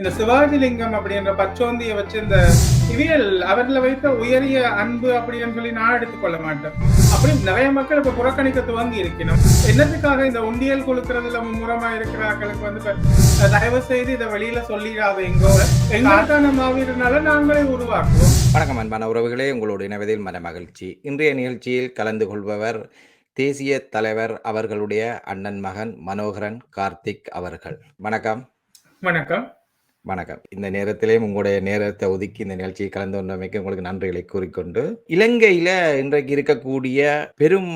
இந்த சிவாஜிலிங்கம் அப்படின்ற பச்சோந்தியை வச்சு இந்த இவியல் அவர்ல வைத்த உயரிய அன்பு அப்படின்னு சொல்லி நான் எடுத்துக்கொள்ள மாட்டேன். அப்படி நிறைய மக்கள் இப்ப புறக்கணிக்க துவங்கி இருக்கணும் என்னத்துக்காக இந்த உண்டியல் கொடுக்கறதுல மும்முரமா இருக்கிறார்களுக்கு வந்து தயவு செய்து இதை வெளியில சொல்லிடாதீங்கோ எங்களுக்கான மாவீரனால நாங்களே உருவாக்குவோம். வணக்கம் அன்பான உறவுகளே. உங்களோடு இணைவதில் மன மகிழ்ச்சி. இன்றைய நிகழ்ச்சியில் கலந்து கொள்பவர் தேசிய தலைவர் அவர்களுடைய அண்ணன் மகன் மனோகரன் கார்த்திக் அவர்கள். வணக்கம். வணக்கம். வணக்கம். இந்த நேரத்திலே உங்களுடைய நேரத்தை ஒதுக்கி இந்த நிகழ்ச்சியை கலந்து கொண்டமைக்கு உங்களுக்கு நன்றிகளை கூறிக்கொண்டு இலங்கையில இன்றைக்கு இருக்கக்கூடிய பெரும்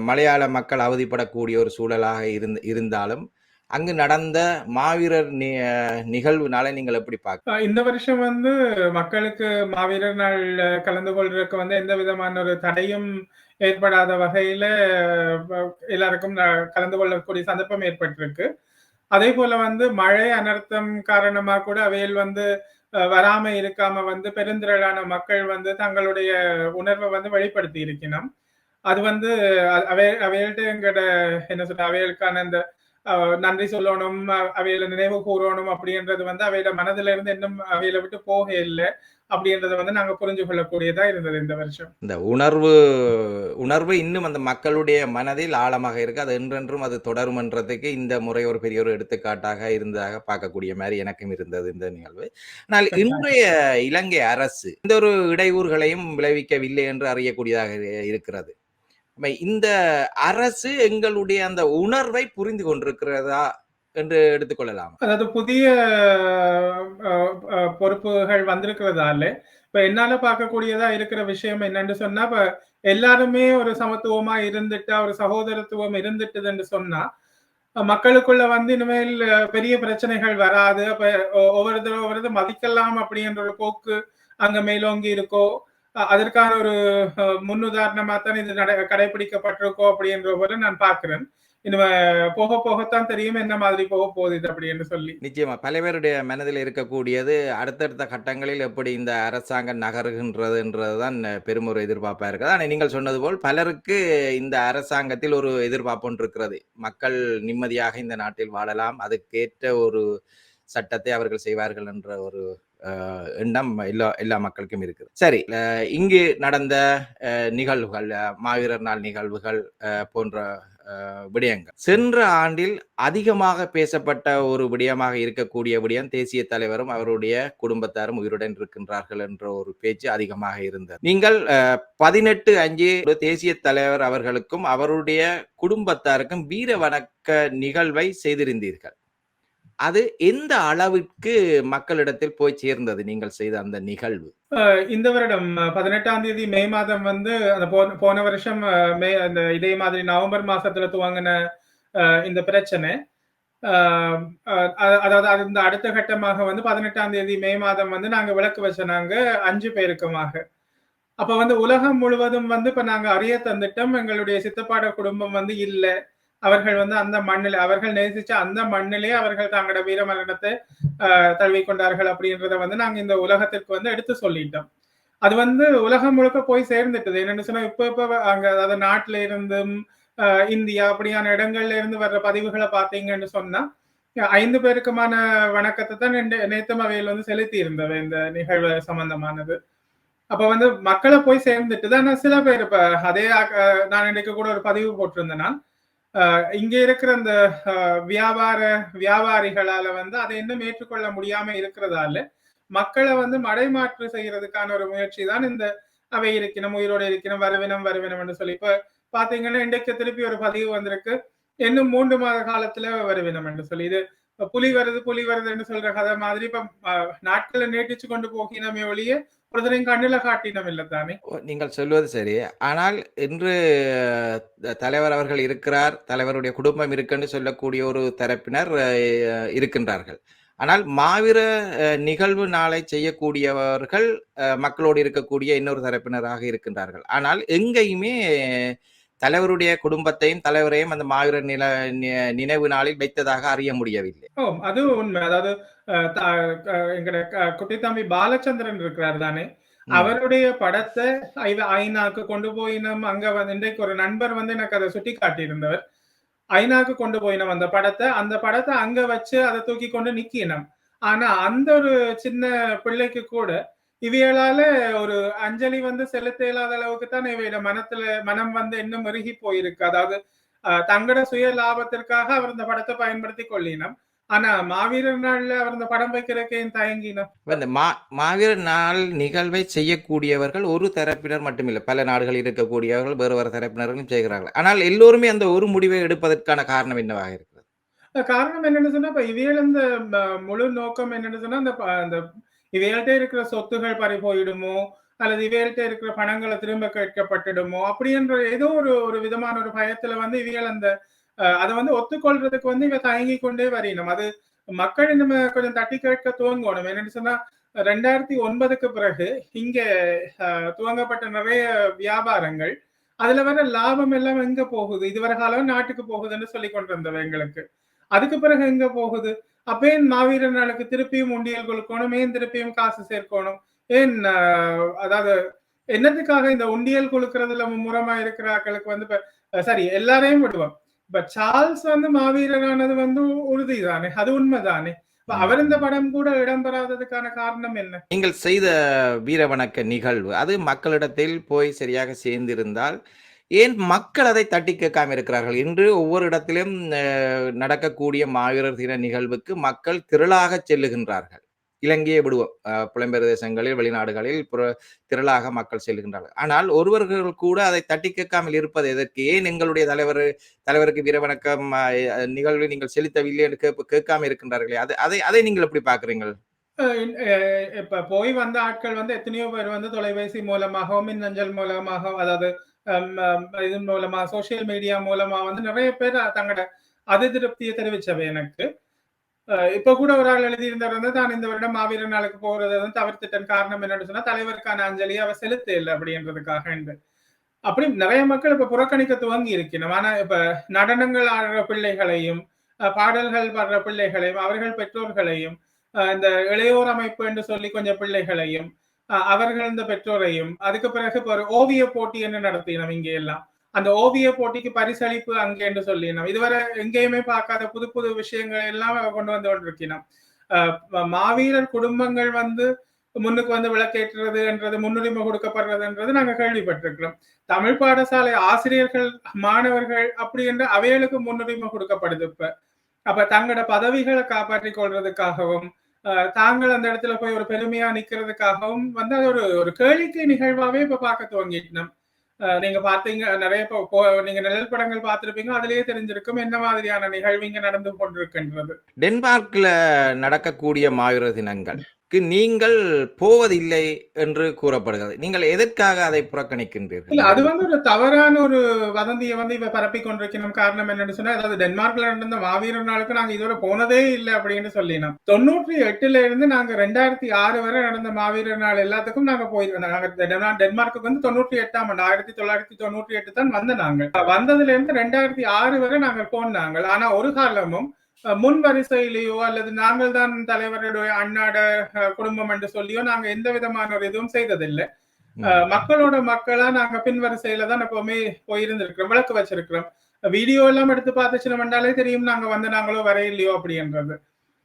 மலையாள மக்கள் அவதிப்படக்கூடிய ஒரு சூழலாக இருந்த இருந்தாலும் அங்கு நடந்த மாவீரர் நி- நிகழ்வுனால நீங்கள் எப்படி பார்க்க இந்த வருஷம் வந்து மக்களுக்கு மாவீரர் நாள் கலந்து கொள்றதுக்கு வந்து எந்த விதமான ஒரு தடையும் ஏற்படாத வகையில எல்லாருக்கும் கலந்து கொள்ளக்கூடிய சந்தர்ப்பம் ஏற்பட்டிருக்கு. அதே போல வந்து மழை அனர்த்தம் காரணமா கூட அவையில் வந்து அஹ், வராம இருக்காம வந்து பெருந்திரளான மக்கள் வந்து தங்களுடைய உணர்வை வந்து வெளிப்படுத்தி இருக்கணும். அது வந்து அ- அவை அவைகள்ட்ட எங்கட என்ன சொல்ற அவைகளுக்கான அந்த நன்றி சொல்லணும் அவையில நினைவு கூறணும் அப்படின்றது வந்து அவையில மனதுல இருந்து இன்னும் அவையில விட்டு போக இல்லை அப்படின்றத வந்து நாங்க புரிஞ்சு கொள்ளக்கூடியதா இருந்தது இந்த வருஷம். இந்த உணர்வு உணர்வு இன்னும் அந்த மக்களுடைய மனதில் ஆழமாக இருக்கு. அது என்றென்றும் அது தொடரும்ன்றதுக்கு இந்த முறை ஒரு பெரிய ஒரு எடுத்துக்காட்டாக இருந்ததாக பார்க்கக்கூடிய மாதிரி எனக்கும் இருந்தது இந்த நிகழ்வு. ஆனால் இன்றைய இலங்கை அரசு இந்த ஒரு இடையூறுகளையும் விளைவிக்கவில்லை என்று அறியக்கூடியதாக இரு- இருக்கிறது. இந்த அரசு எங்களுடைய அந்த உணர்வை புரிந்து கொண்டிருக்கிறதா என்று எடுத்துக்கொள்ளலாம் அதாவது புதிய பொறுப்புகள் வந்திருக்கிறதால இப்ப என்னால பார்க்கக்கூடியதா இருக்கிற விஷயம் என்னன்னு சொன்னா இப்ப எல்லாருமே ஒரு சமத்துவமா இருந்துட்டா ஒரு சகோதரத்துவம் இருந்துட்டுதுன்னு சொன்னா மக்களுக்குள்ள வந்து இனிமேல் பெரிய பிரச்சனைகள் வராது. அப்ப ஒ- ஒவ்வொருத்தரும் ஒவ்வொருத்தர் மதிக்கலாம் அப்படின்ற ஒரு போக்கு அங்க மேலோங்கி இருக்கோ அதற்கான ஒரு அஹ், முன்னுதாரணமா தான் இது நட கடைபிடிக்கப்பட்டிருக்கோ அப்படின்ற போல நான் பார்க்கிறேன். இனிமே போக போகத்தான் தெரியும் என்ன மாதிரி போக போகுது இது அப்படின்னு சொல்லி. நிச்சயமா பல பேருடைய மனதில் இருக்கக்கூடியது அடுத்தடுத்த கட்டங்களில் எப்படி இந்த அரசாங்கம் நகருகின்றதுன்றதுதான் பெரும் ஒரு எதிர்பார்ப்பா இருக்குது. ஆனால் நீங்கள் சொன்னது போல் பலருக்கு இந்த அரசாங்கத்தில் ஒரு எதிர்பார்ப்பு ஒன்று இருக்கிறது. மக்கள் நிம்மதியாக இந்த நாட்டில் வாழலாம். அதுக்கேற்ற ஒரு சட்டத்தை அவர்கள் செய்வார்கள் என்ற ஒரு எண்ணம் எல்லா எல்லா மக்களுக்கும் இருக்குது. சரி இங்கு நடந்த நிகழ்வுகள் மாவீரர் நாள் நிகழ்வுகள் போன்ற விடயங்கள். சென்ற ஆண்டில் அதிகமாக பேசப்பட்ட ஒரு விடயமாக இருக்கக்கூடிய விடயம் தேசிய தலைவரும் அவருடைய குடும்பத்தாரும் உயிருடன் இருக்கின்றார்கள் என்ற ஒரு பேச்சு அதிகமாக இருந்தது. நீங்கள் பதினெட்டு அஞ்சு தேசிய தலைவர் அவர்களுக்கும் அவருடைய குடும்பத்தாருக்கும் வீர வணக்க நிகழ்வை செய்திருந்தீர்கள். அது எந்த அளவிற்கு மக்களிடத்தில் போய் சேர்ந்தது நீங்கள் செய்த அந்த நிகழ்வு? இந்த வருடம் பதினெட்டாம் தேதி மே மாதம் வந்து அந்த போன போன வருஷம் மே அந்த இதே மாதிரி நவம்பர் மாசத்துல துவங்கின இந்த பிரச்சனை. அஹ், அதாவது அது இந்த அடுத்த கட்டமாக வந்து பதினெட்டாம் தேதி மே மாதம் வந்து நாங்க விளக்கு வச்ச நாங்க அஞ்சு பேருக்குமாக. அப்ப வந்து உலகம் முழுவதும் வந்து இப்ப நாங்க அறிய தந்துட்டோம். எங்களுடைய சித்தப்பாட குடும்பம் வந்து இல்லை. அவர்கள் வந்து அந்த மண்ணில் அவர்கள் நேசிச்ச அந்த மண்ணிலே அவர்கள் தங்களோட வீரமரணத்தை தழுவிக் கொண்டார்கள் அப்படின்றத வந்து நாங்க இந்த உலகத்திற்கு வந்து எடுத்து சொல்லிட்டோம். அது வந்து உலகம் முழுக்க போய் சேர்ந்துட்டது. என்னன்னு சொன்னா இப்ப இப்ப அங்க அதாவது நாட்டுல இருந்தும் இந்தியா அப்படியான இடங்கள்ல இருந்து வர்ற பதிவுகளை பார்த்தீங்கன்னு சொன்னா ஐந்து பேருக்குமான வணக்கத்தை தான் நேத்தம் அவையில் வந்து செலுத்தி இருந்தவை இந்த நிகழ்வு சம்பந்தமானது. அப்ப வந்து மக்களை போய் சேர்ந்துட்டு தான் ஆனா சில பேர் இப்ப அதே நான் இன்னைக்கு கூட ஒரு பதிவு போட்டிருந்தேன். நான். ஆஹ் இங்க இருக்கிற அந்த வியாபார வியாபாரிகளால வந்து அதை இன்னும் ஏற்றுக்கொள்ள முடியாம இருக்கிறதால மக்களை வந்து மடைமாற்று செய்யறதுக்கான ஒரு முயற்சி தான் இந்த அவை இருக்கணும் உயிரோடு இருக்கணும் வருவினம் வரவினம்னு சொல்லி. இப்ப பாத்தீங்கன்னா இன்றைக்கு திருப்பி ஒரு பதிவு வந்திருக்கு. இன்னும் மூன்று மாத காலத்துல வருவினம் என்று சொல்லி. இது புலி வருது புலி வருதுன்னு சொல்ற கதை மாதிரி இப்ப நாட்களை நீட்டிச்சு கொண்டு போகினமே ஒழிய ஒருத்தரையும் கண்ணுல காட்டினம் தானே? நீங்கள் சொல்வது சரி. ஆனால் இன்று தலைவர் அவர்கள் இருக்கிறார் தலைவருடைய குடும்பம் இருக்குன்னு சொல்லக்கூடிய ஒரு தரப்பினர் இருக்கின்றார்கள். ஆனால் மாவீர நிகழ்வு நாளை செய்யக்கூடியவர்கள் மக்களோடு இருக்கக்கூடிய இன்னொரு தரப்பினராக இருக்கின்றார்கள். ஆனால் எங்கேயுமே தலைவருடைய குடும்பத்தையும் தலைவரையும் அந்த மாவீர நில நினைவு நாளில் வைத்ததாக அறிய முடியவில்லை. ஓ அது உண்மை. அதாவது எங்கட குட்டித்தம்பி பாலச்சந்திரன் இருக்கிறார் தானே. அவருடைய படத்தை ஐநாக்கு கொண்டு போயினம் அங்க வந்து இன்றைக்கு ஒரு நண்பர் வந்து எனக்கு அதை சுட்டி காட்டியிருந்தவர். ஐநாக்கு கொண்டு போயினம் அந்த படத்தை அந்த படத்தை அங்க வச்சு அதை தூக்கி கொண்டு நிக்கினம் ஆனா அந்த ஒரு சின்ன பிள்ளைக்கு கூட இவைகளால ஒரு அஞ்சலி வந்து செலுத்த இயலாத அளவுக்கு தான் இவையோட மனத்துல மனம் வந்து இன்னும் இறுகி போயிருக்கு. அதாவது அஹ், தங்களோட சுய லாபத்திற்காக அவர் இந்த படத்தை பயன்படுத்தி கொள்ளினம். ஆனா மாவீரர் நாள்ல அவர் இந்த படம் வைக்கிறதுக்கு ஏன் தயங்கினம்? இந்த மா மாவீரர் நாள் நிகழ்வை செய்யக்கூடியவர்கள் ஒரு தரப்பினர் மட்டுமில்லை. பல நாடுகளில் இருக்கக்கூடியவர்கள் வேறு வேறு தரப்பினர்களும் செய்கிறார்கள். ஆனால் எல்லோருமே அந்த ஒரு முடிவை எடுப்பதற்கான காரணம் என்னவாக இருக்கிறது? காரணம் என்னன்னு சொன்னா இப்ப இவையில இந்த முழு நோக்கம் என்னன்னு சொன்னா அந்த இவைகள்ட்ட இருக்கிற சொத்துகள் பறி போயிடுமோ? அல்லது இவைகள்ட்ட இருக்கிற பணங்களை திரும்ப கேட்கப்பட்டுடுமோ? அப்படின்ற ஏதோ ஒரு ஒரு விதமான ஒரு பயத்துல வந்து இவைகள் அந்த அஹ், அதை வந்து ஒத்துக்கொள்றதுக்கு வந்து இவ தயங்கி கொண்டே வரையணும் அது மக்கள் நம்ம கொஞ்சம் தட்டி கேட்க துவங்கணும். என்னன்னு சொன்னா ரெண்டாயிரத்தி ஒன்பதுக்கு பிறகு இங்க அஹ், துவங்கப்பட்ட நிறைய வியாபாரங்கள் அதுல வர லாபம் எல்லாம் எங்க போகுது? இதுவரை காலம் நாட்டுக்கு போகுதுன்னு சொல்லி கொண்டிருந்தவங்களுக்கு. எங்களுக்கு அதுக்கு பிறகு எங்க போகுது? அப்ப ஏன் மாவீரர் திருப்பியும் உண்டியல் கொடுக்கணும் ஏன் திருப்பியும் காசு சேர்க்கணும்? ஏன் அதாவது என்னத்துக்காக இந்த உண்டியல் கொடுக்கறதுல மும்முரமா இருக்கிறாக்களுக்கு வந்து சரி எல்லாரையும் விடுவோம். இப்ப சார்ல்ஸ் வந்து மாவீரரானது வந்து உறுதி தானே அது உண்மைதானே? அவர் இந்த படம் கூட இடம்பெறாததுக்கான காரணம் என்ன? நீங்கள் செய்த வீரவணக்க நிகழ்வு அது மக்களிடத்தில் போய் சரியாக சேர்ந்திருந்தால் ஏன் மக்கள் அதை தட்டி கேட்காம இருக்கிறார்கள்? இன்று ஒவ்வொரு இடத்திலும் நடக்கக்கூடிய மாவீரர் தின நிகழ்வுக்கு மக்கள் திரளாக செல்லுகின்றார்கள். இலங்கையை விடுவோம். புலம்பெயர் தேசங்களில் வெளிநாடுகளில் புற- திரளாக மக்கள் செல்லுகின்றார்கள். ஆனால் ஒருவர்கள் கூட அதை தட்டி கேட்காமல் இருப்பது எதற்கு? ஏன் எங்களுடைய தலைவர் தலைவருக்கு வீரவணக்கம் நிகழ்வு நீங்கள் செலுத்தவில்லை என்று கேட்ப- கேட்காம இருக்கின்றார்களே? அது அதை அதை நீங்கள் எப்படி பார்க்குறீங்கள் இப்ப போய் வந்த ஆட்கள் வந்து எத்தனையோ பேர் வந்து தொலைபேசி மூலமாகவும் மின்னஞ்சல் மூலமாக அதாவது இதன் மூலமா சோசியல் மீடியா மூலமா வந்து நிறைய பேர் தங்களோட அதிருப்தியை தெரிவிச்சவை எனக்கு. அஹ் இப்ப கூட ஒரு ஆள் எழுதியிருந்தவர் வந்து தான் இந்த வருடம் மாவீரர் நாளுக்கு போறது வந்து தவிர்த்துட்டன். காரணம் என்னன்னு சொன்னா தலைவருக்கான அஞ்சலி அவ செலுத்த இல்லை அப்படின்றதுக்காக அப்படி நிறைய மக்கள் இப்ப புறக்கணிக்க துவங்கி இருக்கணும் ஆனா இப்ப நடனங்கள் ஆடுற பிள்ளைகளையும் அஹ் பாடல்கள் பாடுற பிள்ளைகளையும் அவர்கள் பெற்றோர்களையும் இந்த இளையோர் அமைப்பு என்று சொல்லி கொஞ்சம் பிள்ளைகளையும் அவர்கள் இந்த பெற்றோரையும் அதுக்கு பிறகு இப்ப ஒரு ஓவிய போட்டி என்று நடத்தினோம் இங்க எல்லாம்? அந்த ஓவிய போட்டிக்கு பரிசளிப்பு அங்கே என்று சொல்லினோம். இதுவரை எங்கேயுமே பார்க்காத புது புது விஷயங்கள் எல்லாம் கொண்டு வந்து கொண்டிருக்கிறோம் மாவீரர் குடும்பங்கள் வந்து முன்னுக்கு வந்து விளக்கேற்றுறது என்றது முன்னுரிமை கொடுக்கப்படுறதுன்றது நாங்க கேள்விப்பட்டிருக்கிறோம். தமிழ் பாடசாலை ஆசிரியர்கள் மாணவர்கள் அப்படி என்று அவைகளுக்கு முன்னுரிமை கொடுக்கப்படுது இப்ப. அப்ப தங்களோட பதவிகளை காப்பாற்றிக் கொள்றதுக்காகவும் தாங்கள் அந்த இடத்துல போய் ஒரு பெருமையா நிக்கிறதுக்காகவும் வந்து அது ஒரு ஒரு கேளிக்கை நிகழ்வாவே இப்ப பார்க்க துவங்கிட்டோம். நீங்க பார்த்தீங்க நிறைய இப்போ நீங்க நிழல் படங்கள் பார்த்திருப்பீங்க அதுலயே தெரிஞ்சிருக்கும் என்ன மாதிரியான நிகழ்வு இங்க நடந்து கொண்டிருக்கின்றது. டென்மார்க்ல நடக்கக்கூடிய மாவீரர் தினங்கள். நீங்கள் போவதில்லை என்று கூறப்படுகிறது. நீங்கள் எதற்காக அதை புறக்கணிக்கின்றீர்கள்? அது வந்து ஒரு தவறான ஒரு வதந்தியை வந்து இவ பரப்பி கொண்டிருக்கணும். காரணம் என்னன்னு சொன்னா அதாவது டென்மார்க்ல நடந்த மாவீரர் நாளுக்கு நாங்க இதுவரை போனதே இல்லை அப்படின்னு சொல்லினோம். தொண்ணூற்றி எட்டுல இருந்து நாங்க ரெண்டாயிரத்தி ஆறு வரை நடந்த மாவீரர் நாள் எல்லாத்துக்கும் நாங்க போயிருந்தோம். நாங்க டென்மார்க்கு வந்து தொண்ணூற்றி எட்டாம் ஆண்டு ஆயிரத்தி தொள்ளாயிரத்தி தொண்ணூற்றி எட்டு தான் வந்த நாங்கள். வந்ததுல இருந்து ரெண்டாயிரத்தி ஆறு வரை நாங்கள் போனாங்க. ஆனா ஒரு காலமும் முன் வரிசையிலேயோ அல்லது நாங்கள் தான் தலைவருடைய அண்ணாட குடும்பம் என்று சொல்லியோ நாங்க எந்த விதமான ஒரு இதுவும் செய்ததில்லை. அஹ் மக்களோட மக்களா நாங்க பின் வரிசையில தான் எப்பவுமே போயிருந்திருக்கிறோம் விளக்கு வச்சிருக்கிறோம். வீடியோ எல்லாம் எடுத்து பார்த்துச்சுனோம்னாலே தெரியும் நாங்க வந்து நாங்களோ வரையிலையோ அப்படின்றது.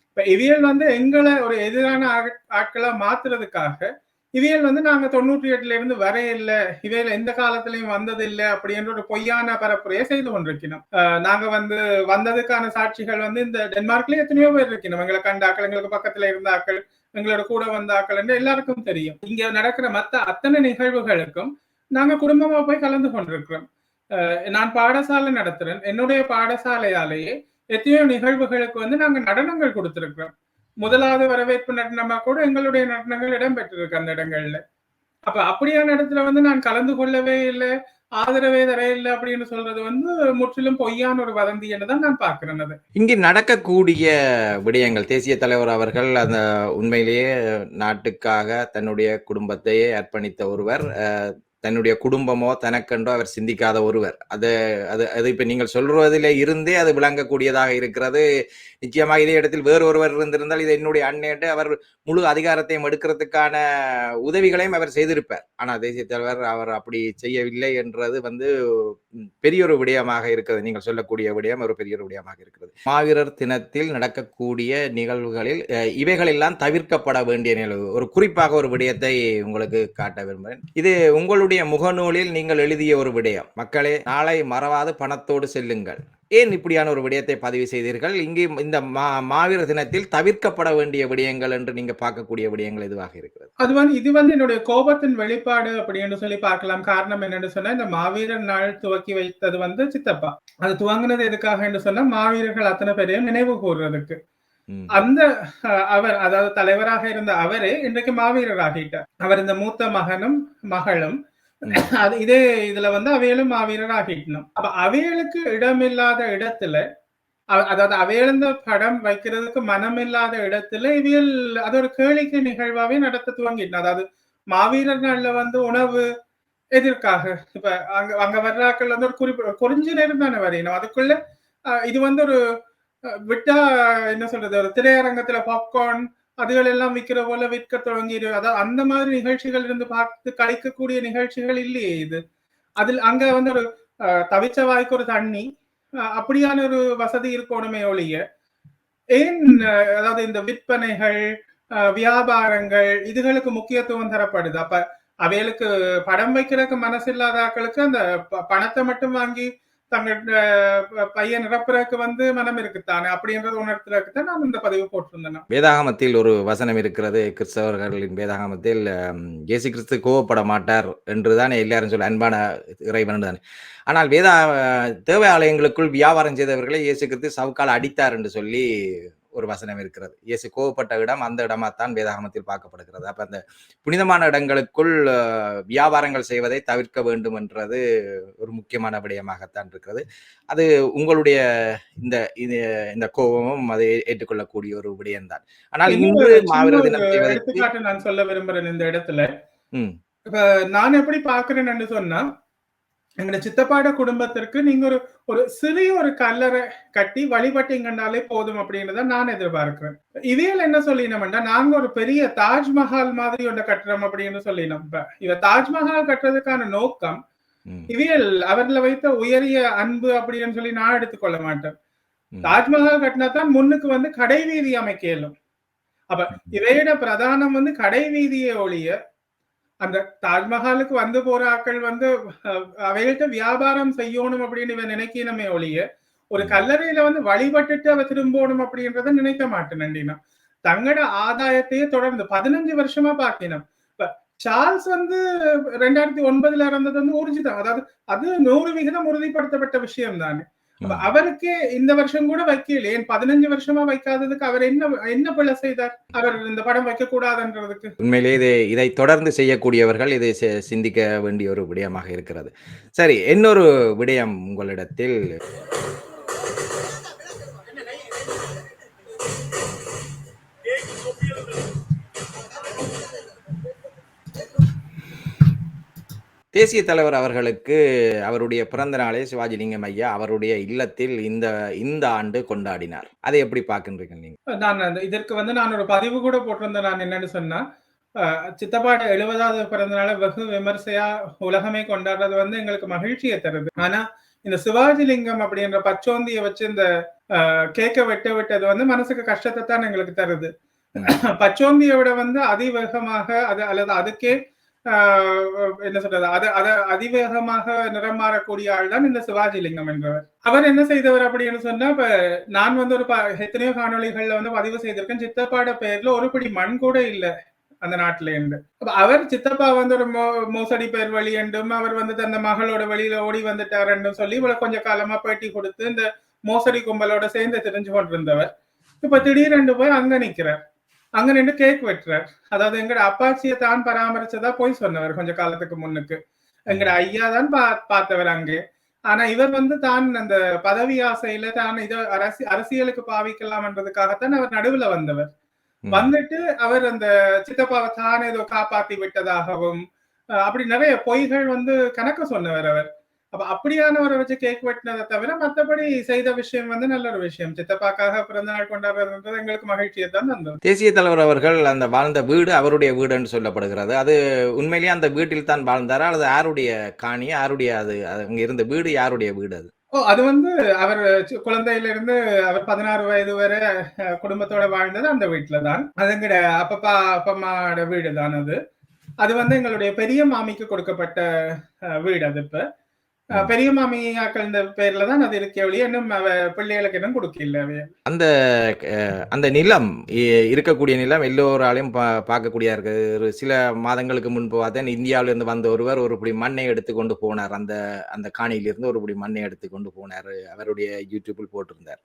இப்ப இவியல் வந்து எங்களை ஒரு எதிரான ஆட்- ஆட்களா மாத்துறதுக்காக இவியல் வந்து நாங்க தொண்ணூற்றி எட்டுல இருந்து வரையில இவையில எந்த காலத்திலையும் வந்தது இல்ல அப்படின்ற ஒரு பொய்யான பரப்புரையை செய்து கொண்டிருக்கணும் அஹ் நாங்க வந்து வந்ததுக்கான சாட்சிகள் வந்து இந்த டென்மார்க்லயே எத்தனையோ பேர் இருக்கணும் எங்களை கண்டாக்கள் எங்களுக்கு பக்கத்துல இருந்தாக்கள் எங்களோட கூட வந்தாக்கள் என்று எல்லாருக்கும் தெரியும். இங்க நடக்கிற மத்த அத்தனை நிகழ்வுகளுக்கும் நாங்க குடும்பமா போய் கலந்து கொண்டிருக்கிறோம். நான் பாடசாலை நடத்துறேன். என்னுடைய பாடசாலையாலேயே எத்தனையோ நிகழ்வுகளுக்கு வந்து நாங்க நடனங்கள் கொடுத்திருக்கிறோம். முதலாவது வரவேற்பு நடனமா கூட எங்களுடைய நடனங்கள் இடம்பெற்றிருக்கு அந்த இடங்கள்ல. அப்ப அப்படியான இடத்துல வந்து நான் கலந்து கொள்ளவே இல்லை ஆதரவே தரையில்லை இல்லை அப்படின்னு சொல்றது வந்து முற்றிலும் பொய்யான ஒரு வதந்தி என்று தான் நான் பார்க்கிறேன் அதை. இங்கு நடக்கக்கூடிய விடயங்கள் தேசிய தலைவர் அவர்கள் அந்த உண்மையிலேயே நாட்டுக்காக தன்னுடைய குடும்பத்தையே அர்ப்பணித்த ஒருவர் அஹ், தன்னுடைய குடும்பமோ தனக்கென்றோ அவர் சிந்திக்காத ஒருவர். அது அது அது இப்ப நீங்கள் சொல்றதிலே இருந்தே அது விளங்கக்கூடியதாக இருக்கிறது. நிச்சயமாக இதே இடத்தில் வேறு ஒருவர் இருந்திருந்தால் இது என்னுடைய அண்ணேட்டு அவர் முழு அதிகாரத்தையும் எடுக்கிறதுக்கான உதவிகளையும் அவர் செய்திருப்பார். ஆனால் தேசிய தலைவர் அவர் அப்படி செய்யவில்லை என்றது வந்து பெரிய ஒரு விடயமாக இருக்கிறது. நீங்கள் சொல்லக்கூடிய விடயம் ஒரு பெரிய ஒரு விடயமாக இருக்கிறது. மாவீரர் தினத்தில் நடக்கக்கூடிய நிகழ்வுகளில் அஹ், இவைகளெல்லாம் தவிர்க்கப்பட வேண்டிய நிகழ்வு. ஒரு குறிப்பாக ஒரு விடயத்தை உங்களுக்கு காட்ட விரும்புகிறேன். இது உங்களுடைய முகநூலில் நீங்கள் எழுதிய ஒரு விடயம். மக்களே நாளை மறவாது பணத்தோடு செல்லுங்கள். ஏன் இப்படியான ஒரு விடயத்தை பதிவு செய்தீர்கள்? இங்கே இந்த மா மாவீரர் தினத்தில் தவிர்க்கப்பட வேண்டிய விடயங்கள் என்று நீங்க பார்க்கக்கூடிய விடயங்கள் எதுவாக இருக்கிறது? அது வந்து இது வந்து என்னுடைய கோபத்தின் வெளிப்பாடு அப்படின்னு சொல்லி பார்க்கலாம். காரணம் என்னன்னு சொன்னா இந்த மாவீரர் நாள் துவக்கி வைத்தது வந்து சித்தப்பா. அது துவங்கினது எதுக்காக என்று சொன்னா மாவீரர்கள் அத்தனை பேரையும் நினைவு கூறுறதுக்கு அந்த அவர் அதாவது தலைவராக இருந்த அவரே இன்றைக்கு மாவீரர் ஆகிட்டார் அவர் இந்த மூத்த மகனும் மகளும். அது இதே இதுல வந்து அவையலும் மாவீரர் ஆகிட்டனும் அப்ப அவைகளுக்கு இடமில்லாத இடத்துல அதாவது அவையெழுந்த படம் வைக்கிறதுக்கு மனமில்லாத இடத்துல இவியல் அது ஒரு கேளிக்கை நிகழ்வாவே நடத்த துவங்கிட்டோம் அதாவது மாவீரர் நாள்ல வந்து உணவு எதிர்க்காக இப்ப அங்க அங்க வர்றாக்கள் வந்து ஒரு குறிப்பிட்ட குறிஞ்ச நேரம் தானே வரையணும். அதுக்குள்ள அஹ், இது வந்து ஒரு விட்டா என்ன சொல்றது ஒரு திரையரங்கத்துல பாப்கார்ன் அதுகள் எல்லாம் விற்கிற போல விற்க தொடங்கிடு அதாவது அந்த மாதிரி நிகழ்ச்சிகள் இருந்து பார்த்து கழிக்கக்கூடிய நிகழ்ச்சிகள் இல்லையே இது. அதில் அங்க வந்து ஒரு அஹ், தவிச்ச வாய்க்கு ஒரு தண்ணி அஹ், அப்படியான ஒரு வசதி இருக்கணுமே ஒழிய ஏன் அதாவது இந்த விற்பனைகள் அஹ், வியாபாரங்கள் இதுகளுக்கு முக்கியத்துவம் தரப்படுது? அப்ப அவைகளுக்கு படம் வைக்கிறதுக்கு மனசு இல்லாதாக்களுக்கு அந்த ப- பணத்தை மட்டும் வாங்கி தங்கள் பையன் நிரப்புறதுக்கு வந்து மனம் இருக்குத்தானே? அப்படின்றது உணர்த்துறதுக்கு தான் நான் இந்த பதிவு போட்டிருந்தேன் வேதாகமத்தில் ஒரு வசனம் இருக்கிறது. கிறிஸ்தவர்களின் வேதாகமத்தில் ஏசு இயேசு கிறிஸ்து கோவப்பட மாட்டார் என்றுதானே எல்லாரும் சொல்ல அன்பான இறைவன் தானே ஆனால் வேதா தேவாலயங்களுக்குள் வியாபாரம் செய்தவர்களை இயேசு கிறிஸ்து சவுக்கால் அடித்தார் என்று சொல்லி ஒரு வசனம் இருக்கிறது. இயேசு கோவப்பட்ட இடம் அந்த இடமாத்தான் வேதாகமத்தில் பார்க்கப்படுகிறது. அப்ப அந்த புனிதமான இடங்களுக்குள் வியாபாரங்கள் செய்வதை தவிர்க்க வேண்டும் என்றது ஒரு முக்கியமான விடயமாகத்தான் இருக்கிறது. அது உங்களுடைய இந்த இது இந்த கோபமும் அதை ஏற்றுக்கொள்ளக்கூடிய ஒரு விடயம்தான். ஆனால் இன்று ஒரு தினம் செய்வதற்கு நான் சொல்ல விரும்புறேன் இந்த இடத்துல. இப்ப நான் எப்படி பாக்குறேன்னு சொன்னா எங்க சித்தப்பாட குடும்பத்திற்கு நீங்க ஒரு ஒரு சிறிய ஒரு கல்லறை கட்டி வழிபட்டீங்கன்னாலே போதும் அப்படின்றத நான் எதிர்பார்க்கிறேன். இவையில் என்ன சொல்லினோம்னா நாங்க ஒரு பெரிய தாஜ்மஹால் மாதிரி ஒன்று கட்டுறோம் அப்படின்னு சொல்லினோம். இவ தாஜ்மஹால் கட்டுறதுக்கான நோக்கம் இவியல் அவர்ல வைத்த உயரிய அன்பு அப்படின்னு சொல்லி நான் எடுத்துக்கொள்ள மாட்டேன். தாஜ்மஹால் கட்டினா தான் முன்னுக்கு வந்து கடை வீதி அமைக்க இயலும். அப்ப இவையிட பிரதானம் வந்து கடை வீதியை ஒழிய அந்த தாஜ்மஹாலுக்கு வந்து போற ஆட்கள் வந்து அஹ், அவைகள்ட்ட வியாபாரம் செய்யணும் அப்படின்னு இவன் நினைக்கணுமே ஒழிய ஒரு. கல்லறையில வந்து வழிபட்டுட்டு அவ திரும்பணும் அப்படின்றத நினைக்க மாட்டேன் நண்டினா தங்களோட ஆதாயத்தையே தொடர்ந்து பதினஞ்சு வருஷமா பாக்கினோம் சார்ல்ஸ் வந்து ரெண்டாயிரத்தி ஒன்பதுல இறந்தது வந்து ஊர்ஜிதம் அதாவது அது நூறு விகிதம் உறுதிப்படுத்தப்பட்ட விஷயம் தானே. அவருக்கே இந்த வருஷம் கூட வைக்கல. ஏன் பதினஞ்சு வருஷமா வைக்காததுக்கு அவர் என்ன என்ன பிழை செய்தார்? அவர் இந்த படம் வைக்க கூடாதுன்றதுக்கு உண்மையிலே இது இதை தொடர்ந்து செய்யக்கூடியவர்கள் இதை சிந்திக்க வேண்டிய ஒரு விடயமாக இருக்கிறது. சரி இன்னொரு விடயம் உங்களிடத்தில் தேசிய தலைவர் அவர்களுக்கு அவருடைய பிறந்த நாளை சிவாஜிலிங்கம் ஐயா அவருடைய இல்லத்தில் இந்த இந்த ஆண்டு கொண்டாடினார். அதை எப்படி பார்க்கின்றீங்க நீங்க? நான் இதற்கு வந்து நான் ஒரு பதிவு கூட போட்டிருந்தேன். நான் என்னன்னு சொன்னா சித்தப்பாட எழுபதாவது பிறந்தநாள வெகு விமர்சையா உலகமே கொண்டாடுறது வந்து எங்களுக்கு மகிழ்ச்சியை தருது. ஆனா இந்த சிவாஜி லிங்கம் அப்படின்ற பச்சோந்திய வச்சு இந்த கேக்க வெட்ட விட்டது வந்து மனசுக்கு கஷ்டத்தை தான் எங்களுக்கு தருது. பச்சோந்தியை விட வந்து அதிவேகமாக அது அல்லது அதுக்கே என்ன சொல்றது? அத அத அதிவேகமாக நிறம் மாறக்கூடிய ஆள் தான் இந்த சிவாஜி லிங்கம் என்றவர் அவர் என்ன செய்தவர் அப்படின்னு சொன்னா இப்ப நான் வந்து ஒரு எத்தனையோ காணொளிகள்ல வந்து பதிவு செய்திருக்கேன். சித்தப்பாட பேர்ல ஒரு பிடி மண் கூட இல்ல அந்த நாட்டுல இருந்து. அவர் சித்தப்பா வந்து ஒரு மோ- மோசடி பேர் வழி என்றும் அவர் வந்து அந்த மகளோட வழியில ஓடி வந்துட்டார் என்றும் சொல்லி இவ்வளவு கொஞ்ச காலமா பேட்டி கொடுத்து இந்த மோசடி கும்பலோட சேர்ந்து தெரிஞ்சு கொண்டிருந்தவர். இப்ப திடீரென்று போய் அங்க நிக்கிறார். அங்க நின்று கேக் வெட்டுறார். அதாவது எங்கட அப்பாச்சியை தான் பராமரிச்சதா போய் சொன்னவர் கொஞ்ச காலத்துக்கு முன்னுக்கு. எங்கட ஐயா தான் பா பார்த்தவர் அங்கே. ஆனா இவர் வந்து தான் அந்த பதவி ஆசையில தான் இத அரசி அரசியலுக்கு பாவிக்கலாம்ன்றதுக்காகத்தான் அவர் நடுவுல வந்தவர். வந்துட்டு அவர் அந்த சித்தப்பாவை தான் ஏதோ காப்பாத்தி விட்டதாகவும் அப்படி நிறைய பொய்கள் வந்து கணக்க சொன்னவர் அவர். அப்ப அப்ப அப்படியானவரை வச்சு கேக் வெட்டினதை தவிர மத்தபடி செய்த விஷயம் வந்து நல்ல ஒரு விஷயம். சித்தப்பாக்காக பிறந்த நாள் கொண்டாடுறதுன்றது எங்களுக்கு மகிழ்ச்சியை தான் தந்தது. தேசிய தலைவர் அவர்கள் அந்த வாழ்ந்த வீடு அவருடைய வீடு என்று சொல்லப்படுகிறது. அது உண்மையிலேயே அந்த வீட்டில் தான் வாழ்ந்தாரா? அல்லது யாருடைய காணி? யாருடைய அது? அங்க இருந்த வீடு யாருடைய வீடு அது? ஓ அது வந்து அவர் குழந்தையில இருந்து அவர் பதினாறு வயது வரை குடும்பத்தோட வாழ்ந்தது அந்த வீட்டுல தான். அது எங்கட அப்பப்பா அப்பம்மாவோட வீடு தான் அது. அது வந்து எங்களுடைய பெரிய மாமிக்கு கொடுக்கப்பட்ட வீடு அது இப்ப. பெரிய மாமியாக்கள் இந்த பேர்ல தான் அது இருக்கே ஒழிய இன்னும் அவ பிள்ளைகளுக்கு இன்னும் கொடுக்கல அந்த அந்த நிலம் இருக்கக்கூடிய நிலம் எல்லோராலையும் பா இருக்கு. ஒரு சில மாதங்களுக்கு முன்பு பார்த்தேன் இந்தியாவில இருந்து வந்த ஒருவர் ஒரு இப்படி மண்ணை எடுத்து கொண்டு போனார். அந்த அந்த காணியிலிருந்து ஒரு இப்படி மண்ணை எடுத்து கொண்டு போனார். அவருடைய யூடியூப்பில் போட்டிருந்தார்.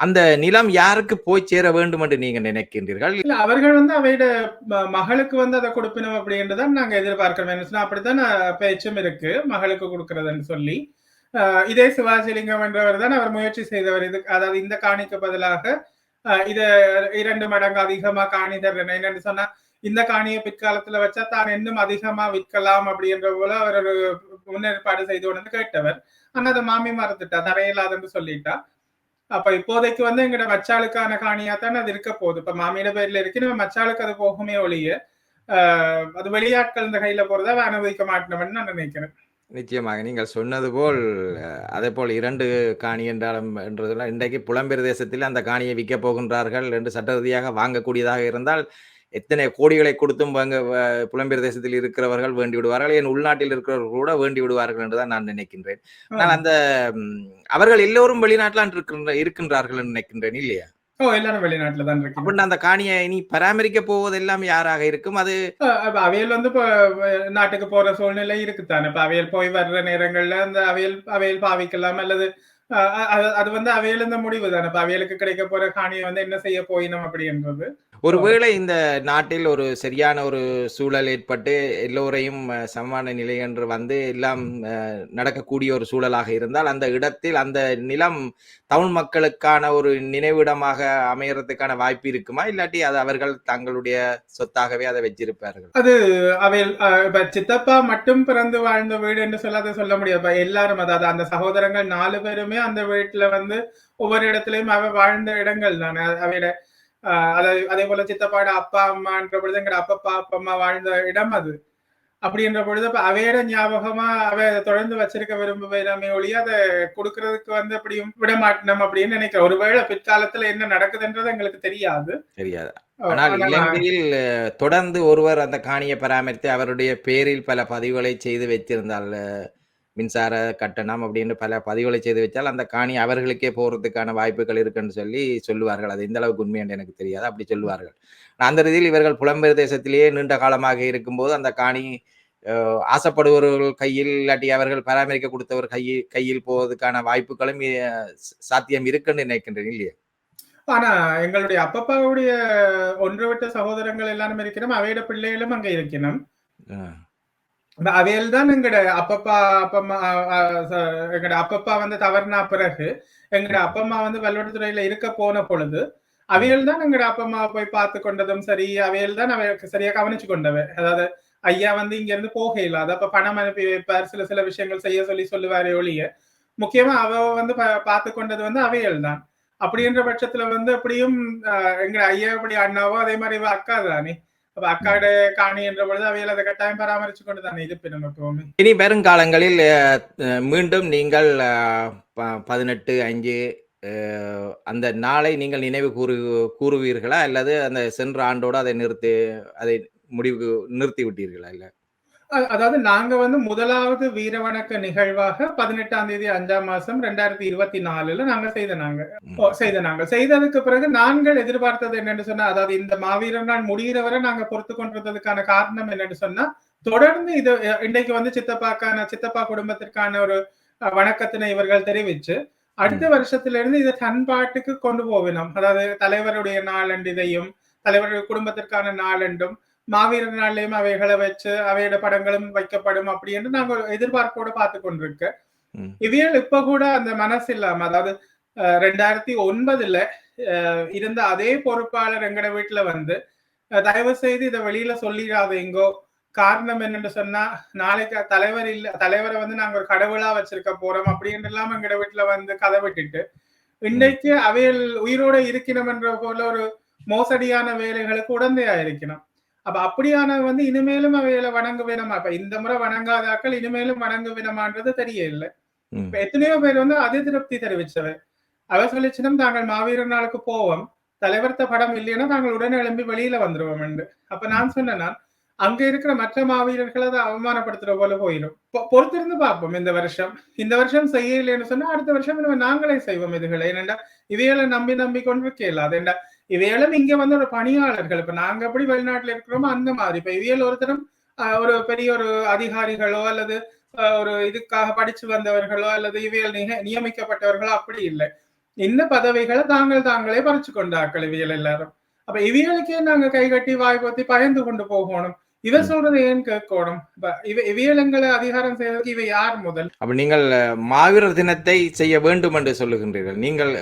அந்த நிலம் யாருக்கு போய் சேர வேண்டும் என்று நீங்க நினைக்கின்றீர்கள்? இல்ல அவர்கள் வந்து அவையோட மகளுக்கு வந்து அதை கொடுப்பினோம் அப்படின்றதான் நாங்க எதிர்பார்க்கிறோம். சொன்னா அப்படித்தான் பேச்சும் இருக்கு. மகளுக்கு கொடுக்கறதுன்னு சொல்லி. இதே சிவாஜிலிங்கம் என்றவர் தான் அவர் முயற்சி செய்தவர். இது அதாவது இந்த காணிக்கு பதிலாக அஹ், இத இரண்டு மடங்கு அதிகமா காணி தர்றேன். என்னன்னு சொன்னா இந்த காணியை பிற்காலத்துல வச்சா தான் இன்னும் அதிகமா விற்கலாம் அப்படின்ற போல அவர் ஒரு முன்னேற்பாடு செய்து கொண்டு கேட்டவர். ஆனா அதை மாமி மறந்துட்டா? தரையில்லாதுன்னு சொல்லிட்டா? அப்ப இப்போதைக்கு வந்து எங்கட மச்சாளுக்கான காணியா தானே அது இருக்க போகுது. இப்ப மாமியோட பேர்ல இருக்கு நம்ம மச்சாளுக்கு அது போகுமே ஒழிய அது வெளியாட்கள் இந்த கையில போறதா அனுபவிக்க மாட்டோம்னு நான் நினைக்கிறேன். நிச்சயமாக நீங்கள் சொன்னது போல் அதே போல் இரண்டு காணி என்றாலும் என்றதெல்லாம் இன்றைக்கு புலம்பெயர் தேசத்தில் அந்த காணியை விற்க போகின்றார்கள் என்று சட்ட ரீதியாக வாங்கக்கூடியதாக இருந்தால் எத்தனை கோடிகளை கொடுத்தும் வாங்க வ- புலம்பெயர் தேசத்தில் இருக்கிறவர்கள் வேண்டி விடுவார்கள் என் உள்நாட்டில் இருக்கிறவர்கள் கூட வேண்டி விடுவார்கள் என்றுதான் நான் நினைக்கின்றேன். ஆனால் அந்த அவர்கள் எல்லோரும் வெளிநாட்டில் இருக்கின்ற இருக்கின்றார்கள் என்று நினைக்கின்றேன் இல்லையா? ஓ எல்லாரும் வெளிநாட்டுல தான் இருக்கு அப்படின்னா அந்த காணியை இனி பராமரிக்க போவதெல்லாம் யாராக இருக்கும்? அது அவையல் வந்து இப்ப நாட்டுக்கு போற சூழ்நிலை இருக்குத்தானே. இப்ப அவையல் போய் வர்ற நேரங்கள்ல அந்த அவையல் அவையல் பாவிக்கலாம் அல்லது அது வந்து அவையல் இந்த முடிவு தானே இப்ப அவையலுக்கு கிடைக்க போற காணியை வந்து என்ன செய்ய போயினோம் அப்படின்றது ஒருவேளை இந்த நாட்டில் ஒரு சரியான ஒரு சூழல் ஏற்பட்டு எல்லோரையும் சமமான நிலை என்று வந்து எல்லாம் நடக்கக்கூடிய ஒரு சூழலாக இருந்தால் அந்த இடத்தில் அந்த நிலம் தமிழ் மக்களுக்கான ஒரு நினைவிடமாக அமையறதுக்கான வாய்ப்பு இருக்குமா? இல்லாட்டி அது அவர்கள் தங்களுடைய சொத்தாகவே அதை வச்சிருப்பார்கள்? அது அவையில் இப்ப சித்தப்பா மட்டும் பிறந்து வாழ்ந்த வீடு என்று சொல்லாத சொல்ல முடியாது. எல்லாரும் அதாவது அந்த சகோதரங்கள் நாலு பேருமே அந்த வீட்டுல வந்து ஒவ்வொரு இடத்துலயும் அவ வாழ்ந்த இடங்கள் தானே. அவையோட அதை அதே போல சித்தப்பாட அப்பா அம்மான்ற பொழுது எங்கட அப்பப்பா அப்பா வாழ்ந்த இடம் அது அப்படின்ற பொழுது அப்ப அவையோட ஞாபகமா அவ தொடர்ந்து வச்சிருக்க விரும்புவேனாமே ஒழிய அதை கொடுக்கறதுக்கு வந்து அப்படியும் விட மாட்டோம் அப்படின்னு நினைக்கிறேன் ஒருவேளை பிற்காலத்துல என்ன நடக்குதுன்றது எங்களுக்கு தெரியாது தெரியாது ஆனால் ஆனா இலங்கையில் தொடர்ந்து ஒருவர் அந்த காணியை பராமரித்து அவருடைய பேரில் பல பதிவுகளை செய்து வைத்திருந்தால் மின்சார கட்டணம் அப்படின்னு பல பதிவுகளை செய்து வச்சால் அந்த காணி அவர்களுக்கே போறதுக்கான வாய்ப்புகள் இருக்குன்னு சொல்லி சொல்லுவார்கள். அது எந்த அளவுக்கு உண்மை என்று எனக்கு தெரியாது. அப்படி சொல்லுவார்கள். அந்த ரீதியில் இவர்கள் புலம்பெயர் தேசத்திலேயே நீண்ட காலமாக இருக்கும்போது அந்த காணி ஆசைப்படுபவர்கள் கையில் இல்லாட்டி அவர்கள் பராமரிக்க கொடுத்தவர் கையில் கையில் போவதற்கான வாய்ப்புகளும் சாத்தியம் இருக்குன்னு நினைக்கின்றேன் இல்லையா? ஆனா எங்களுடைய அப்பப்பாவுடைய ஒன்று விட்ட சகோதரங்கள் எல்லாரும் இருக்கணும் அவையோட பிள்ளைகளும் அங்க இருக்கணும் அவையில் தான் எங்கட அப்பப்பா அப்பம்மா எங்கட அப்பப்பா வந்து தவறுனா பிறகு எங்கட அப்பம்மா வந்து வல்லுவத்துறையில இருக்க போன பொழுது அவையில் தான் எங்கட அப்பம்மா போய் பார்த்து கொண்டதும் சரி அவையில் தான் அவைக்கு சரியா கவனிச்சு கொண்டவ. அதாவது ஐயா வந்து இங்க இருந்து போக இல்லாத அப்ப பணம் அனுப்பி வைப்பார் சில சில விஷயங்கள் செய்ய சொல்லி சொல்லுவாரே ஒழிய முக்கியமா அவ வந்து பார்த்து கொண்டது வந்து அவையல் தான். அப்படின்ற பட்சத்துல வந்து அப்படியும் அஹ், எங்க ஐயா எப்படி அண்ணாவோ அதே மாதிரி அக்கா தானே? அப்ப அக்காடு காணி என்ற பொழுது அவையில் அதை கட்டாயம் பராமரிச்சு கொண்டு தானே இருப்பினும் எப்பவுமே இனி வருங்காலங்களில் மீண்டும் நீங்கள் ப- பதினெட்டு அஞ்சு அந்த நாளை நீங்கள் நினைவு கூறு கூறுவீர்களா அல்லது அந்த சென்ற ஆண்டோடு அதை நிறுத்தி அதை முடிவுக்கு நிறுத்தி விட்டீர்களா இல்ல அதாவது நாங்க வந்து முதலாவது வீரவணக்க நிகழ்வாக பதினெட்டாம் தேதி அஞ்சாம் மாசம் ரெண்டாயிரத்தி இருபத்தி நாலுல நாங்க செய்த நாங்க. செய்த நாங்க. செய்ததுக்கு பிறகு நாங்கள் எதிர்பார்த்தது என்னன்னு சொன்னா அதாவது இந்த மாவீரர் நாள் முடிகிற வரை நாங்க பொறுத்து கொண்டிருந்ததுக்கான காரணம் என்னன்னு சொன்னா தொடர்ந்து இது அஹ், இன்றைக்கு வந்து சித்தப்பாக்கான சித்தப்பா குடும்பத்திற்கான ஒரு வணக்கத்தினை இவர்கள் தெரிவிச்சு அடுத்த வருஷத்துல இருந்து இதை தன் பாட்டுக்கு கொண்டு போவினோம். அதாவது தலைவருடைய நாளண்டு இதையும் தலைவருடைய குடும்பத்திற்கான நாளண்டும் மாவீரர் நாள்லயும் அவைகளை வச்சு அவையோட படங்களும் வைக்கப்படும் அப்படின்னு நாங்க ஒரு எதிர்பார்ப்போட பார்த்து கொண்டிருக்க. இவியல் இப்ப கூட அந்த மனசு இல்லாம அதாவது ரெண்டாயிரத்தி ஒன்பதுல இருந்த அதே பொறுப்பாளர் எங்கட வீட்டுல வந்து தயவு செய்து இதை வெளியில சொல்லிடாதீங்கோ காரணம் என்னன்னு சொன்னா நாளைக்கு தலைவர் இல்ல தலைவரை வந்து நாங்க ஒரு கடவுளா வச்சிருக்க போறோம் அப்படின்னு எல்லாம் எங்கட வீட்டுல வந்து கதை விட்டுட்டு இன்னைக்கு அவையில் உயிரோட இருக்கணும் என்ற போல ஒரு மோசடியான வேலைகளுக்கு உடந்தையா இருக்கணும் அப்ப அப்படியான வந்து இனிமேலும் அவையில வணங்க வேணுமா அப்ப இந்த முறை வணங்காதாக்கள் இனிமேலும் வணங்க வேணுமான்றது தெரியல. இப்ப எத்தனையோ பேர் வந்து அதிருப்தி தெரிவிச்சவை அவ சொல்லிச்சுனும் தாங்கள் மாவீரர் நாளுக்கு போவோம். தலைவர்த்த படம் இல்லைன்னா நாங்கள் உடனே எழும்பி வெளியில வந்துருவோம் என்று. அப்ப நான் சொன்னேன் நான், அங்க இருக்கிற மற்ற மாவீரர்களை அதை அவமானப்படுத்துற போல போயிடும். பொறுத்திருந்து பார்ப்போம். இந்த வருஷம் இந்த வருஷம் செய்யலைன்னு சொன்னா அடுத்த வருஷம் நாங்களே செய்வோம் இதுகளை. என்னண்டா இவைகளை நம்பி நம்பி கொண்டு கேளாது ஏண்டா இவைகளும் இங்க வந்து ஒரு பணியாளர்கள் இப்ப நாங்க எப்படி வெளிநாட்டுல இருக்கிறோமோ அந்த மாதிரி. இப்ப இவையல் ஒருத்தரும் ஒரு பெரிய ஒரு அதிகாரிகளோ அல்லது ஆஹ், ஒரு இதுக்காக படிச்சு வந்தவர்களோ அல்லது இவையல் நியமிக்கப்பட்டவர்களோ அப்படி இல்லை. இந்த பதவிகளை தாங்கள் தாங்களே பறிச்சு கொண்டாக்கள் இவியல் எல்லாரும். அப்ப இவியலுக்கே நாங்க கை கட்டி வாய் பொத்தி பயந்து கொண்டு போகணும். இவ சொல்றது ஏன் கேட்கணும் இவியலங்களை அதிகாரம் செய்வதற்கு இவ யார் முதல்? அப்ப நீங்கள் மாவீரர் தினத்தை செய்ய வேண்டும் என்று சொல்லுகின்றீர்கள். நீங்கள்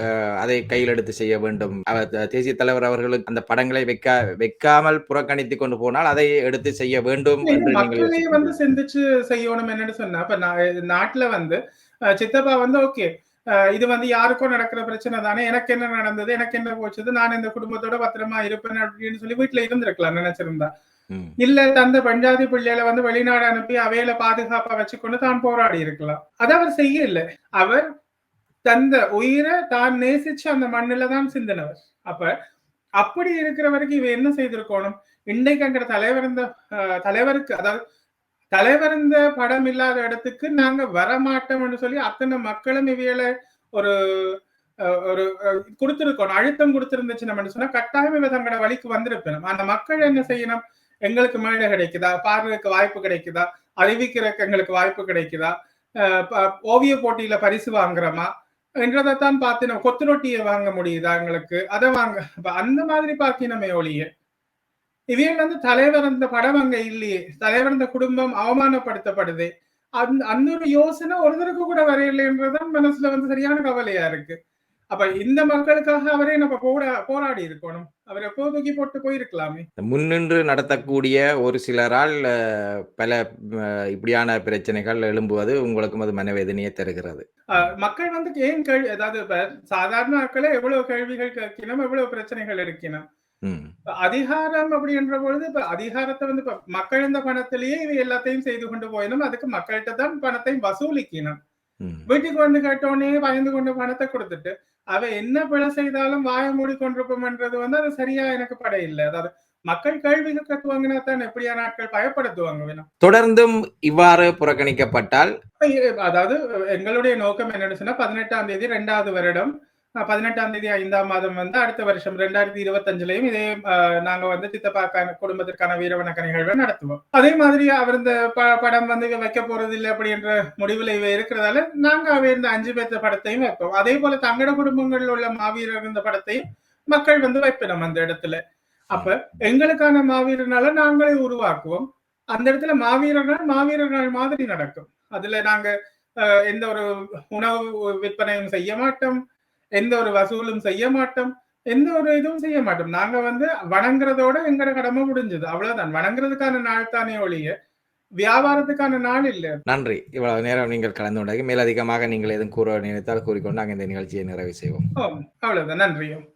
அதை கையில் எடுத்து செய்ய வேண்டும். தேசிய தலைவர் அவர்களுக்கு அந்த படங்களை வைக்க வைக்காமல் புறக்கணித்து கொண்டு போனால் அதை எடுத்து செய்ய வேண்டும் மக்களே வந்து சிந்திச்சு செய்யணும் என்னன்னு சொன்னா இப்ப நாட்டுல வந்து சித்தப்பா வந்து ஓகே இது வந்து யாருக்கும் நடக்கிற பிரச்சனை தானே எனக்கு என்ன நடந்தது எனக்கு என்ன போச்சுது நான் இந்த குடும்பத்தோட பத்திரமா இருப்பேன் அப்படின்னு சொல்லி வீட்டுல இருந்திருக்கலாம் நினைச்சிருந்தா. இல்ல தந்த பஞ்சாதி பிள்ளைகளை வந்து வெளிநாடு அனுப்பி அவையில பாதுகாப்பா வச்சுக்கொண்டு தான் போராடி இருக்கலாம். அதை அவர் செய்யல. அவர் தந்த உயிரை தான் நேசிச்சு அந்த மண்ணில தான் சிந்தினவர். அப்ப அப்படி இருக்கிற வரைக்கும் இவ என்ன செய்திருக்கணும்? இன்னைக்கு அங்கிற தலைவர் இந்த தலைவருக்கு அதாவது தலைவர் இந்த படம் இல்லாத இடத்துக்கு நாங்க வரமாட்டோம்னு சொல்லி அத்தனை மக்களும் இவையில ஒரு அஹ், ஒரு அஹ், கொடுத்திருக்கணும். அழுத்தம் கொடுத்திருந்துச்சு நம்ம சொன்னா கட்டாயம் இவ தங்களோட வழிக்கு வந்திருப்பேன் அந்த மக்கள் என்ன செய்யணும்? எங்களுக்கு மேடை கிடைக்குதா? பாடுறதுக்கு வாய்ப்பு கிடைக்குதா? அறிவிக்கிறதுக்கு எங்களுக்கு வாய்ப்பு கிடைக்குதா? ஓவிய போட்டியில பரிசு வாங்குறோமா? என்றதைத்தான் பார்த்து நம்ம கொத்து ரொட்டியை வாங்க முடியுதா எங்களுக்கு? அதை வாங்க அந்த மாதிரி பார்க்கணுமே ஒழிய. இவையில் வந்து தலைவர் அந்த படம் அங்க இல்லையே. தலைவர் அந்த குடும்பம் அவமானப்படுத்தப்படுது. அந்த அந்த ஒரு யோசனை ஒருத்தருக்கு கூட வரையில்லைன்றதான் மனசுல வந்து சரியான கவலையா இருக்கு. அப்ப இந்த மக்களுக்காக அவரே நம்ம போட போராடி இருக்கணும். அவர் எப்போ தூக்கி போட்டு போயிருக்கலாமே முன்னின்று நடத்தக்கூடிய ஒரு சிலரால் பல இப்படியான பிரச்சனைகள் எழும்புவது உங்களுக்கும் அது மனவேதனையை தருகிறது. மக்கள் வந்து ஏன் கேள்வி அதாவது சாதாரண ஆட்களே எவ்வளவு கேள்விகள் கேட்கணும் எவ்வளவு பிரச்சனைகள் இருக்கணும் அதிகாரம் அப்படின்ற பொழுது இப்ப அதிகாரத்தை வந்து இப்ப மக்கள் இந்த பணத்திலேயே இவை எல்லாத்தையும் செய்து கொண்டு போயினும் அதுக்கு மக்கள்கிட்ட தான் பணத்தை வசூலிக்கணும். வீட்டுக்கு வந்து கேட்டோடனே பயந்து கொண்டு பணத்தை கொடுத்துட்டு அவ என்ன பிழை செய்தாலும் வாய மூடி கொண்டிருப்போம்ன்றது வந்து அது சரியா எனக்கு படையில்லை. அதாவது மக்கள் கேள்விகள் கட்டுவாங்கன்னா தான் எப்படியான ஆட்கள் பயப்படுத்துவாங்க வேணும் தொடர்ந்தும் இவ்வாறு புறக்கணிக்கப்பட்டால் அதாவது எங்களுடைய நோக்கம் என்னன்னு சொன்னா பதினெட்டாம் தேதி ரெண்டாவது வருடம் பதினெட்டாம் தேதி ஐந்தாம் மாதம் வந்து அடுத்த வருஷம் ரெண்டாயிரத்தி இருபத்தஞ்சுலயும் இதே நாங்க வந்து சித்தப்பாக்கான குடும்பத்திற்கான வீரவணக்க நிகழ்வை நடத்துவோம். அதே மாதிரி அவர் இந்த ப- படம் வந்து வைக்க போறது இல்லை அப்படின்ற முடிவுல இவ இருக்கிறதால நாங்க அவை இந்த அஞ்சு பேர்த்த படத்தையும் வைப்போம். அதே போல தங்கட குடும்பங்களில் உள்ள மாவீரர் இந்த படத்தையும் மக்கள் வந்து வைப்பினோம் அந்த இடத்துல. அப்ப எங்களுக்கான மாவீரனால நாங்களே உருவாக்குவோம். அந்த இடத்துல மாவீரர்கள் மாவீரர்கள் மாதிரி நடக்கும். அதுல நாங்க எந்த ஒரு உணவு விற்பனையும் செய்ய மாட்டோம். எந்த ஒரு வசூலும் செய்ய மாட்டோம். எந்த ஒரு இதுவும் செய்ய மாட்டோம். நாங்க வந்து வணங்குறதோட எங்கட கடமை முடிஞ்சது. அவ்வளவுதான். வணங்குறதுக்கான நாள் தானே ஒழிய வியாபாரத்துக்கான நாள் இல்ல. நன்றி. இவ்வளவு நேரம் நீங்கள் கலந்து கொண்டது மேலதிகமாக நீங்கள் எதுவும் கூற நினைத்தால் கூறிக்கொண்டு நாங்கள் இந்த நிகழ்ச்சியை நிறைவு செய்வோம். அவ்வளவுதான். நன்றியும்.